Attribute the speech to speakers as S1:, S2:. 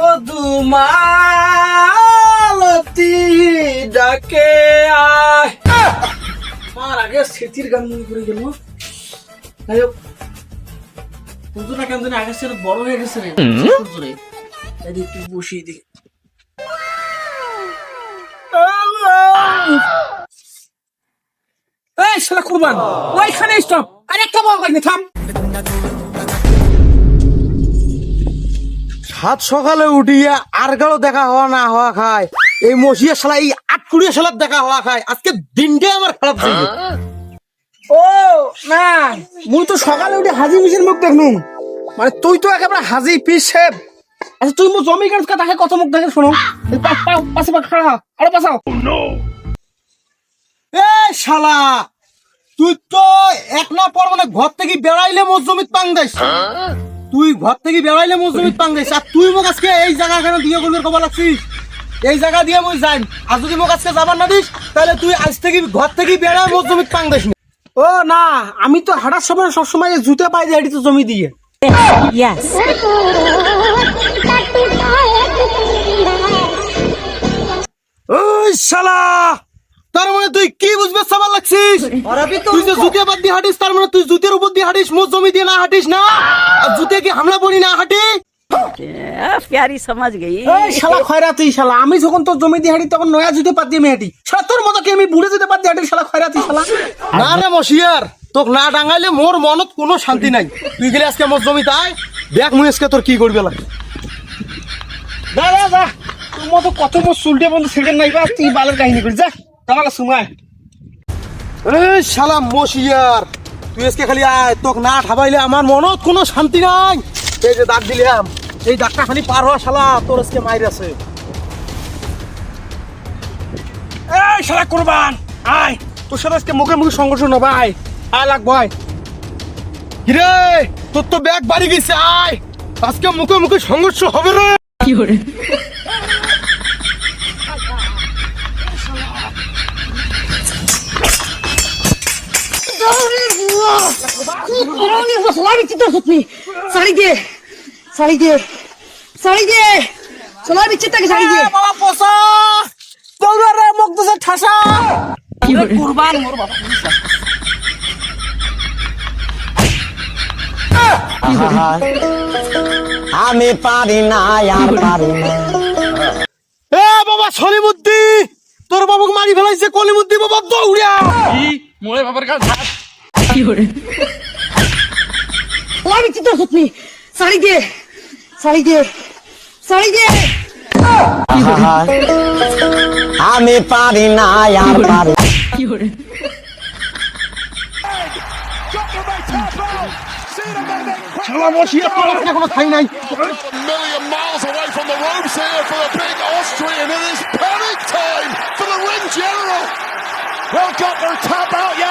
S1: মধুমালতি ডাকে আয়। আমার আগে স্মৃতির গান মনে করে গেল যাই হোক পুজোটা কেন জানি আগের সাথে বড় হয়ে গেছে রে। পুজোরে তাই একটু বসিয়ে দিই। এই শালা কুরবান ওইখানে স্টপ আরেকটা বড় কাজ থাম।
S2: সাত সকালে উঠিয়া আর গালো দেখা হওয়া না হওয়া খায়। এই মসিয়া শালা এই আটকুড়িয়া শালার দেখা হওয়া খায়। আজকে দিনটাই আমার খারাপ যাবে
S1: ও না মুই তো সকালে উঠে হাজি মিশের মুখ দেখনু মানে তুই তো একেবারে হাজি পিস শেপ আচ্ছা তুই মো জমি কাজ তাকে কত মুখ দেখে শোনো। পাশে পা খাড়া আরও পাশাও
S2: এ শালা তুই তো এক না পর মানে ঘর থেকে বেড়াইলে মোর জমিত পাং দেস তুই ঘর থেকে বেড়াইলে মোর জমিত পাং দেস আর তুই মোক আজকে এই জায়গা কেন দিয়ে করবি কবা লাগছিস এই জায়গা দিয়ে মই যাই আর যদি মোক আজকে যাবার না দিস তাহলে তুই আজ থেকে ঘর থেকে বেড়ায় মোর জমিত পাং দেস
S1: ও না আমি তো হাঁটার সময় সবসময় জুতে পাই যে এটি তো জমি দিয়ে।
S3: Yes.
S2: ওই শালা তার মানে তুই কি বুঝবে সবার তুই যে জুতে বাদ দিয়ে হাঁটিস তার মানে তুই জুতের উপর দিয়ে হাঁটিস মোট জমি দিয়ে না হাঁটিস না? আর জুতে কি হামলা পড়ি না হাঁটি?
S3: প্যারি সমাজ
S1: গেই শালা খয়রা তুই শালা। আমি যখন তোর জমি দিয়ে হাঁটি তখন নয়া জুতে পাত দিয়ে হাঁটি। শালা তোর মতো কি আমি বুড়ে জুতে পাত দিয়ে হাঁটি শালা খয়রা তুই শালা?
S2: না রে মশিয়ার তোক না ডাঙাইলে মোর মনত কোনো শান্তি নাই। তুই গেলে আজকে মোর জমি তাই। দেখ মুই আজকে তোর কি করবে লাগে।
S1: যা যা যা। তোর মতো কত মোর চুলটে বন্ধু সেকেন্ড নাই বা তুই বালের কাহিনী করি যা তাহলে সময়
S2: মশিয়ার তুই আজকে খালি আয় না ঠাবাইলে আমার কোনো শান্তি নাই। এই যে দাগ দিলাম, এই দাগটা খালি পার হওয়া শালা, তোর আজকে আছে।
S1: এই শালা কুরবান, আয়, তোর সাথে আজকে মুখে মুখে সংঘর্ষ না আয় লাগ, ভাই।
S2: কিরে, তোর তো ব্যাগ বাড়ি গেছে, আয়। আজকে মুখে মুখে সংঘর্ষ হবে রে।
S1: হ্যাঁ,
S4: আমি পারি না আর পারি না।
S2: এ বাবা সলিমুদ্দি। তোর বাবুক মারি ফেলাইছে কলিমুদ্দি বাবা দৌড়া
S3: কি? মোরে বাবার কাছে আমি চিন্তা সত্যি শাড়ি দিয়ে শাড়ি দিয়ে শাড়ি দিয়ে
S4: আমি পারি না আর পারি
S2: Hello, what's your
S5: A million miles away from the ropes here for the big Austrian. It is panic time for the ring general. Well, got their tap out, yeah.